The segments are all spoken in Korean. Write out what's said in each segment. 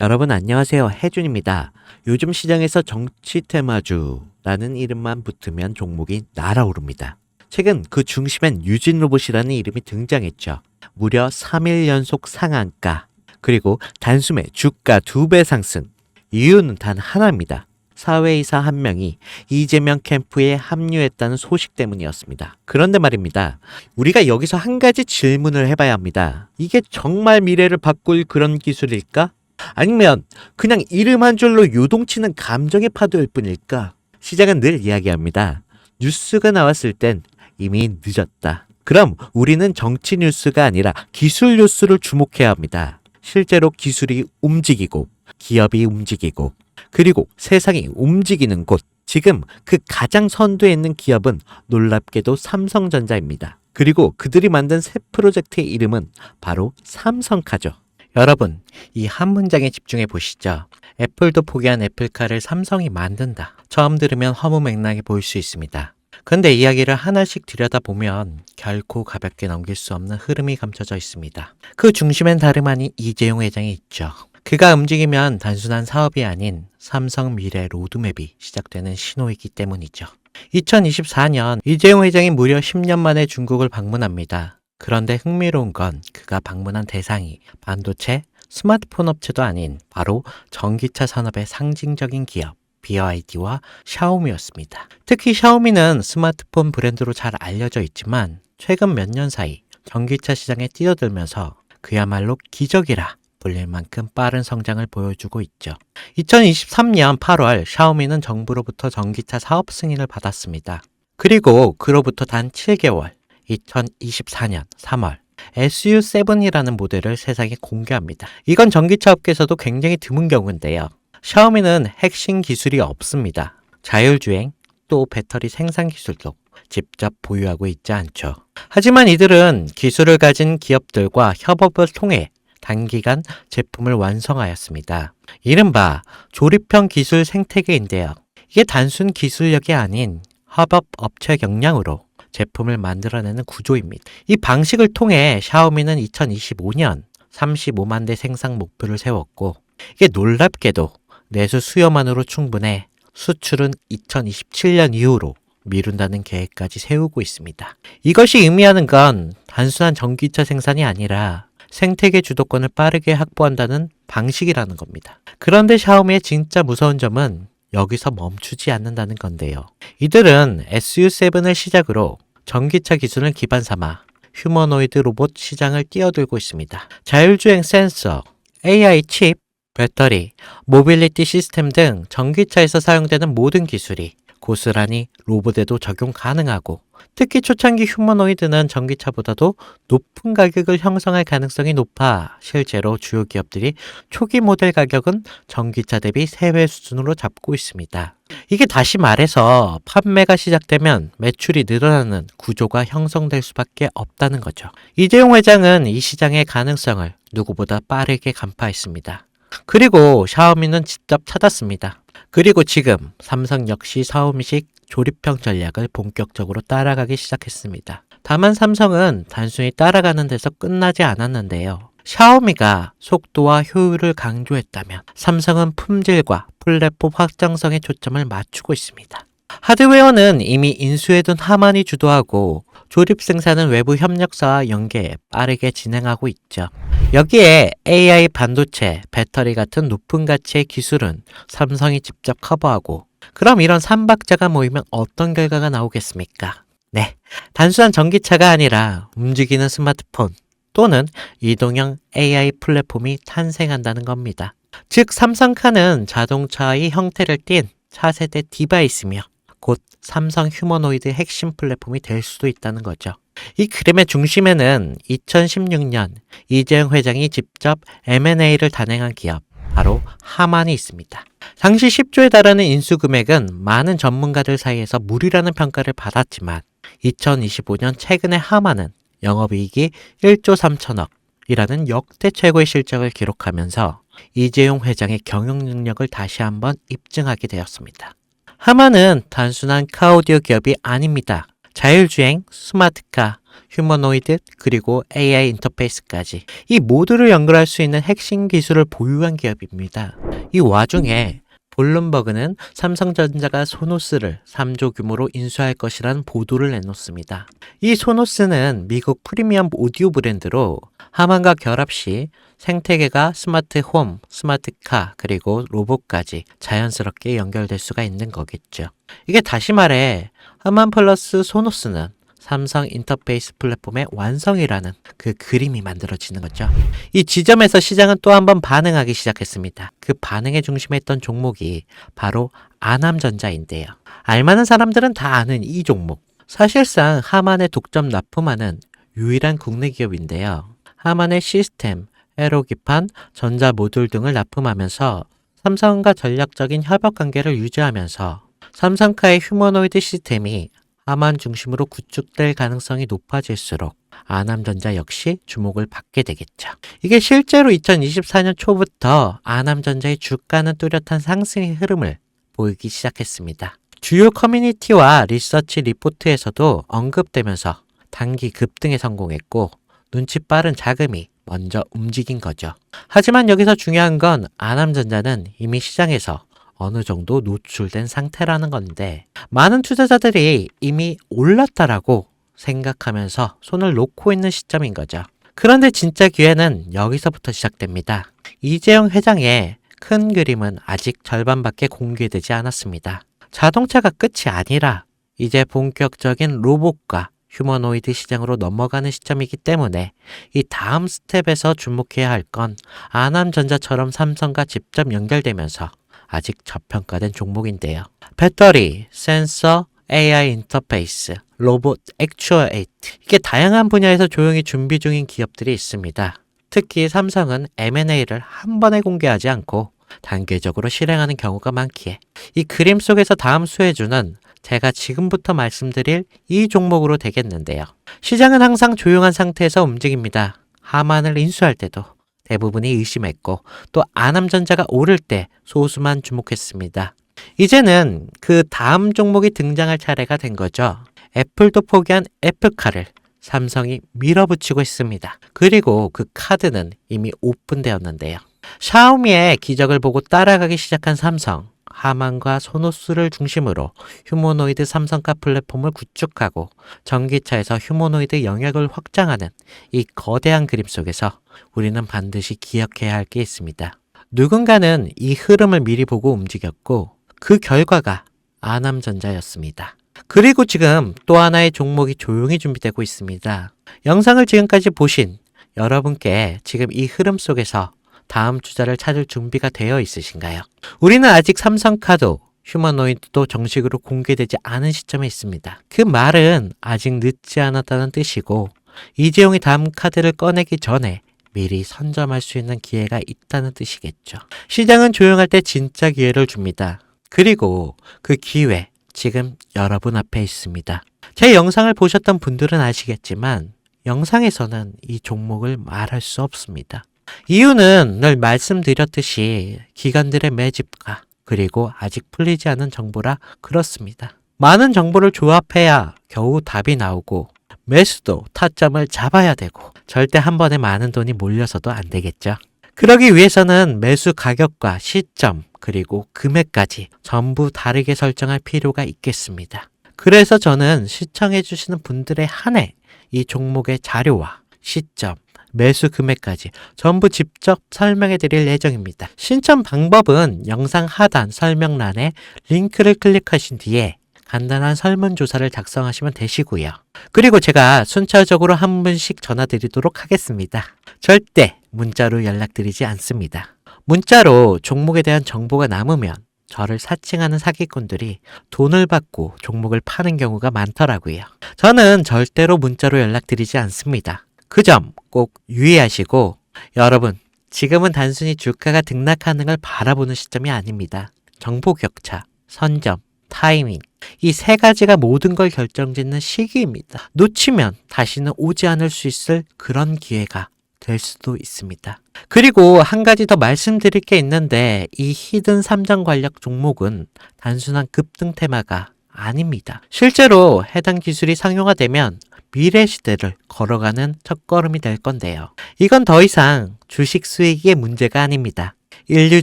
여러분 안녕하세요. 해준입니다. 요즘 시장에서 정치 테마주라는 이름만 붙으면 종목이 날아오릅니다. 최근 그 중심엔 유진 로봇이라는 이름이 등장했죠. 무려 3일 연속 상한가, 그리고 단숨에 주가 두배 상승. 이유는 단 하나입니다. 사회이사 한 명이 이재명 캠프에 합류했다는 소식 때문이었습니다. 그런데 말입니다. 우리가 여기서 한 가지 질문을 해봐야 합니다. 이게 정말 미래를 바꿀 그런 기술일까? 아니면 그냥 이름 한 줄로 요동치는 감정의 파도일 뿐일까? 시장은 늘 이야기합니다. 뉴스가 나왔을 땐 이미 늦었다. 그럼 우리는 정치 뉴스가 아니라 기술 뉴스를 주목해야 합니다. 실제로 기술이 움직이고 기업이 움직이고 그리고 세상이 움직이는 곳. 지금 그 가장 선두에 있는 기업은 놀랍게도 삼성전자입니다. 그리고 그들이 만든 새 프로젝트의 이름은 바로 삼성카죠. 여러분, 이 한 문장에 집중해 보시죠. 애플도 포기한 애플카를 삼성이 만든다. 처음 들으면 허무맹랑해 보일 수 있습니다. 근데 이야기를 하나씩 들여다보면 결코 가볍게 넘길 수 없는 흐름이 감춰져 있습니다. 그 중심엔 다름 아닌 이재용 회장이 있죠. 그가 움직이면 단순한 사업이 아닌 삼성 미래 로드맵이 시작되는 신호이기 때문이죠. 2024년 이재용 회장이 무려 10년 만에 중국을 방문합니다. 그런데 흥미로운 건 그가 방문한 대상이 반도체, 스마트폰 업체도 아닌 바로 전기차 산업의 상징적인 기업 BYD와 샤오미였습니다. 특히 샤오미는 스마트폰 브랜드로 잘 알려져 있지만 최근 몇 년 사이 전기차 시장에 뛰어들면서 그야말로 기적이라 불릴 만큼 빠른 성장을 보여주고 있죠. 2023년 8월 샤오미는 정부로부터 전기차 사업 승인을 받았습니다. 그리고 그로부터 단 7개월, 2024년 3월 SU7이라는 모델을 세상에 공개합니다. 이건 전기차 업계에서도 굉장히 드문 경우인데요. 샤오미는 핵심 기술이 없습니다. 자율주행 또 배터리 생산 기술도 직접 보유하고 있지 않죠. 하지만 이들은 기술을 가진 기업들과 협업을 통해 단기간 제품을 완성하였습니다. 이른바 조립형 기술 생태계인데요. 이게 단순 기술력이 아닌 협업 업체 역량으로 제품을 만들어내는 구조입니다. 이 방식을 통해 샤오미는 2025년 35만 대 생산 목표를 세웠고 이게 놀랍게도 내수 수요만으로 충분해 수출은 2027년 이후로 미룬다는 계획까지 세우고 있습니다. 이것이 의미하는 건 단순한 전기차 생산이 아니라 생태계 주도권을 빠르게 확보한다는 방식이라는 겁니다. 그런데 샤오미의 진짜 무서운 점은 여기서 멈추지 않는다는 건데요. 이들은 SU7을 시작으로 전기차 기술을 기반 삼아 휴머노이드 로봇 시장을 뛰어들고 있습니다. 자율주행 센서, AI 칩, 배터리, 모빌리티 시스템 등 전기차에서 사용되는 모든 기술이 고스란히 로봇에도 적용 가능하고 특히 초창기 휴머노이드는 전기차보다도 높은 가격을 형성할 가능성이 높아 실제로 주요 기업들이 초기 모델 가격은 전기차 대비 3배 수준으로 잡고 있습니다. 이게 다시 말해서 판매가 시작되면 매출이 늘어나는 구조가 형성될 수밖에 없다는 거죠. 이재용 회장은 이 시장의 가능성을 누구보다 빠르게 간파했습니다. 그리고 샤오미는 직접 찾았습니다. 그리고 지금 삼성 역시 샤오미식 조립형 전략을 본격적으로 따라가기 시작했습니다. 다만 삼성은 단순히 따라가는 데서 끝나지 않았는데요. 샤오미가 속도와 효율을 강조했다면 삼성은 품질과 플랫폼 확장성에 초점을 맞추고 있습니다. 하드웨어는 이미 인수해둔 하만이 주도하고 조립 생산은 외부 협력사와 연계 빠르게 진행하고 있죠. 여기에 AI 반도체, 배터리 같은 높은 가치의 기술은 삼성이 직접 커버하고 그럼 이런 삼박자가 모이면 어떤 결과가 나오겠습니까? 네. 단순한 전기차가 아니라 움직이는 스마트폰 또는 이동형 AI 플랫폼이 탄생한다는 겁니다. 즉, 삼성카는 자동차의 형태를 띤 차세대 디바이스며 곧 삼성 휴머노이드 핵심 플랫폼이 될 수도 있다는 거죠. 이 그림의 중심에는 2016년 이재용 회장이 직접 M&A를 단행한 기업, 바로 하만이 있습니다. 당시 10조에 달하는 인수 금액은 많은 전문가들 사이에서 무리라는 평가를 받았지만 2025년 최근에 하만은 영업이익이 1조 3천억 이라는 역대 최고의 실적을 기록하면서 이재용 회장의 경영 능력을 다시 한번 입증하게 되었습니다. 하만은 단순한 카오디오 기업이 아닙니다. 자율주행, 스마트카, 휴머노이드, 그리고 AI 인터페이스까지 이 모두를 연결할 수 있는 핵심 기술을 보유한 기업입니다. 이 와중에 볼룸버그는 삼성전자가 소노스를 3조 규모로 인수할 것이라는 보도를 내놓습니다. 이 소노스는 미국 프리미엄 오디오 브랜드로 하만과 결합 시 생태계가 스마트 홈, 스마트 카, 그리고 로봇까지 자연스럽게 연결될 수가 있는 거겠죠. 이게 다시 말해 하만 플러스 소노스는 삼성 인터페이스 플랫폼의 완성이라는 그 그림이 만들어지는 거죠. 이 지점에서 시장은 또 한 번 반응하기 시작했습니다. 그 반응의 중심에 있던 종목이 바로 아남전자인데요. 알만한 사람들은 다 아는 이 종목. 사실상 하만의 독점 납품하는 유일한 국내 기업인데요. 하만의 시스템, 에로기판, 전자 모듈 등을 납품하면서 삼성과 전략적인 협업 관계를 유지하면서 삼성카의 휴머노이드 시스템이 하만 중심으로 구축될 가능성이 높아질수록 아남전자 역시 주목을 받게 되겠죠. 이게 실제로 2024년 초부터 아남전자의 주가는 뚜렷한 상승의 흐름을 보이기 시작했습니다. 주요 커뮤니티와 리서치 리포트에서도 언급되면서 단기 급등에 성공했고 눈치 빠른 자금이 먼저 움직인 거죠. 하지만 여기서 중요한 건 아남전자는 이미 시장에서 어느 정도 노출된 상태라는 건데 많은 투자자들이 이미 올랐다라고 생각하면서 손을 놓고 있는 시점인 거죠. 그런데 진짜 기회는 여기서부터 시작됩니다. 이재용 회장의 큰 그림은 아직 절반밖에 공개되지 않았습니다. 자동차가 끝이 아니라 이제 본격적인 로봇과 휴머노이드 시장으로 넘어가는 시점이기 때문에 이 다음 스텝에서 주목해야 할 건 아남전자처럼 삼성과 직접 연결되면서 아직 저평가된 종목인데요. 배터리, 센서, AI 인터페이스, 로봇, 액추어에이트 이게 다양한 분야에서 조용히 준비 중인 기업들이 있습니다. 특히 삼성은 M&A를 한 번에 공개하지 않고 단계적으로 실행하는 경우가 많기에 이 그림 속에서 다음 수혜주는 제가 지금부터 말씀드릴 이 종목으로 되겠는데요. 시장은 항상 조용한 상태에서 움직입니다. 하만을 인수할 때도 대부분이 의심했고 또 아남전자가 오를 때 소수만 주목했습니다. 이제는 그 다음 종목이 등장할 차례가 된 거죠. 애플도 포기한 애플카를 삼성이 밀어붙이고 있습니다. 그리고 그 카드는 이미 오픈되었는데요. 샤오미의 기적을 보고 따라가기 시작한 삼성, 하만과 소노스를 중심으로 휴머노이드 삼성카 플랫폼을 구축하고 전기차에서 휴머노이드 영역을 확장하는 이 거대한 그림 속에서 우리는 반드시 기억해야 할 게 있습니다. 누군가는 이 흐름을 미리 보고 움직였고 그 결과가 아남전자였습니다. 그리고 지금 또 하나의 종목이 조용히 준비되고 있습니다. 영상을 지금까지 보신 여러분께 지금 이 흐름 속에서 다음 투자를 찾을 준비가 되어 있으신가요? 우리는 아직 삼성카도 휴머노이드도 정식으로 공개되지 않은 시점에 있습니다. 그 말은 아직 늦지 않았다는 뜻이고 이재용이 다음 카드를 꺼내기 전에 미리 선점할 수 있는 기회가 있다는 뜻이겠죠. 시장은 조용할 때 진짜 기회를 줍니다. 그리고 그 기회 지금 여러분 앞에 있습니다. 제 영상을 보셨던 분들은 아시겠지만 영상에서는 이 종목을 말할 수 없습니다. 이유는 늘 말씀드렸듯이 기관들의 매집과 그리고 아직 풀리지 않은 정보라 그렇습니다. 많은 정보를 조합해야 겨우 답이 나오고 매수도 타점을 잡아야 되고 절대 한 번에 많은 돈이 몰려서도 안 되겠죠. 그러기 위해서는 매수 가격과 시점 그리고 금액까지 전부 다르게 설정할 필요가 있겠습니다. 그래서 저는 시청해 주시는 분들의 한해 이 종목의 자료와 시점, 매수 금액까지 전부 직접 설명해 드릴 예정입니다. 신청 방법은 영상 하단 설명란에 링크를 클릭하신 뒤에 간단한 설문조사를 작성하시면 되시고요. 그리고 제가 순차적으로 한 분씩 전화 드리도록 하겠습니다. 절대 문자로 연락드리지 않습니다. 문자로 종목에 대한 정보가 남으면 저를 사칭하는 사기꾼들이 돈을 받고 종목을 파는 경우가 많더라고요. 저는 절대로 문자로 연락드리지 않습니다. 그 점 꼭 유의하시고 여러분 지금은 단순히 주가가 등락하는 걸 바라보는 시점이 아닙니다. 정보 격차, 선점, 타이밍 이 세 가지가 모든 걸 결정짓는 시기입니다. 놓치면 다시는 오지 않을 수 있을 그런 기회가 될 수도 있습니다. 그리고 한 가지 더 말씀드릴 게 있는데 이 히든 삼정 관력 종목은 단순한 급등 테마가 아닙니다. 실제로 해당 기술이 상용화되면 미래 시대를 걸어가는 첫걸음이 될 건데요. 이건 더 이상 주식 수익의 문제가 아닙니다. 인류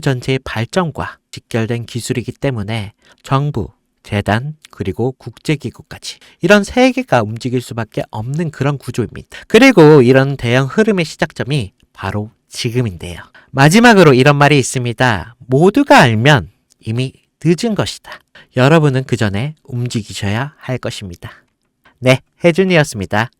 전체의 발전과 직결된 기술이기 때문에 정부, 재단, 그리고 국제기구까지 이런 세계가 움직일 수밖에 없는 그런 구조입니다. 그리고 이런 대형 흐름의 시작점이 바로 지금인데요. 마지막으로 이런 말이 있습니다. 모두가 알면 이미 늦은 것이다. 여러분은 그 전에 움직이셔야 할 것입니다. 네, 혜준이었습니다.